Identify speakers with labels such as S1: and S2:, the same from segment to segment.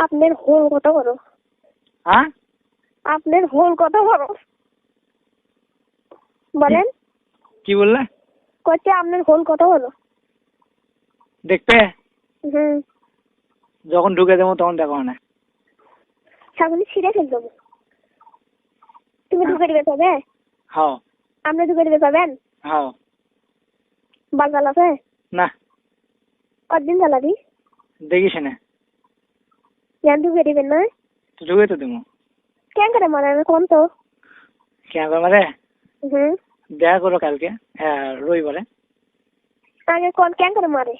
S1: আপনার হোল কত বড়
S2: হ্যাঁ?
S1: আপনার হোল কত বড় বলেন।
S2: কি বললে?
S1: করছে আপনার হোল কত বড়
S2: দেখতে?
S1: হুম।
S2: যখন ঢুকে দেবো তখন দেখো না।
S1: ছাগলি ছিঁড়ে ফেল দেবো তুমি ঢুকে দিবে তবে?
S2: হাও
S1: আপনি ঢুকে দিবে পাবেন
S2: হাও
S1: বাল জাল আছে?
S2: না।
S1: কতদিন জ্বালাবি
S2: দেখিস না। তো দেবো
S1: কেন করে হুম
S2: দেখা কালকে হ্যাঁ রবিবারে
S1: আগে কোন কেন করে মারে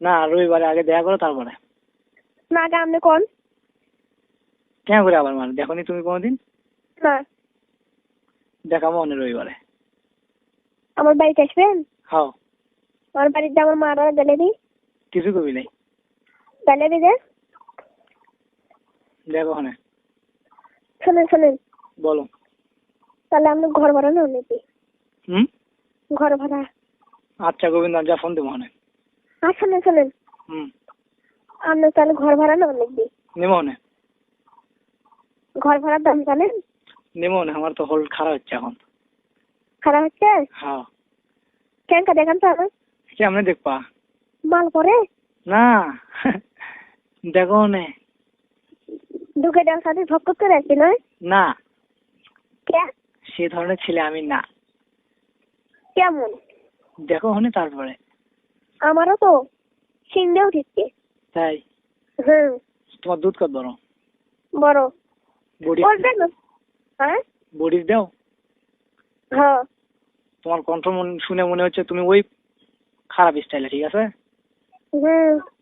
S2: না রবিবারে আগে দেখা করো তারপরে
S1: না আগে আপনি কোন
S2: কেন করে আবার মার দেখো তুমি কোনোদিন
S1: না
S2: দেখাবো রবিবারে
S1: আমার বাড়িতে আসবেন আমার বাড়িতে আমার মারা গেলে দি
S2: কিছু কবি নাই
S1: গেলে দি
S2: দেখো ওখানে।
S1: শোনেন শোনেন।
S2: বলো।
S1: তাহলে আপনি ঘর ভাড়া নাকি?
S2: হুম?
S1: ঘর ভাড়া।
S2: আচ্ছা গোবিন্দ যা ফোন দেবো ওখানে।
S1: আর শোনেন শোনেন।
S2: হুম।
S1: আপনি তাহলে ঘর ভাড়া নেন নাকি?
S2: নেব ওখানে।
S1: ঘর ভাড়ার দাম জানেন?
S2: নেব ওখানে আমার তো হোল খারাপ হচ্ছে এখন।
S1: খারাপ হচ্ছে?
S2: হ্যাঁ।
S1: কেন কা দেখান তো আমার
S2: কেমনে দেখবা?
S1: মাল পরে?
S2: না। দেখো ওখানে।
S1: ঢুকে দেওয়ার সাথে ভক্কর করে আসছি নয়?
S2: না।
S1: কে?
S2: সে ধরনের ছেলে আমি না।
S1: কেমন?
S2: দেখো ওখানে তারপরে।
S1: আমারও তো।
S2: তাই?
S1: হুম।
S2: তোমার দুধ কত বড়?
S1: বড়।
S2: বডি
S1: হ্যাঁ?
S2: বডি দাও।
S1: হ্যাঁ।
S2: তোমার কণ্ঠ শুনে মনে হচ্ছে তুমি ওই খারাপ স্টাইলে ঠিক আছে?
S1: হুম।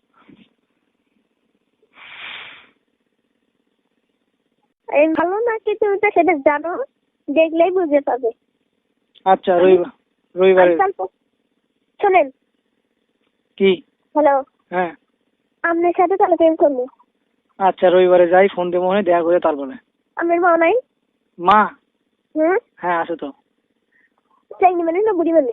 S1: এই ভালো নাকি তুমি তো সেটা জানো দেখলেই বুঝতে পারবে
S2: আচ্ছা রবিবার রবিবারে।
S1: শোনেন।
S2: কি?
S1: হ্যালো।
S2: হ্যাঁ।
S1: আপনার সাথে তাহলে প্রেম করব।
S2: আচ্ছা রবিবারে যাই ফোন দেবো ওখানে দেখা করে তারপরে।
S1: আপনার মা নাই?
S2: মা?
S1: হুম?
S2: হ্যাঁ আছে তো।
S1: চাইনি মানে না বুড়ি মানে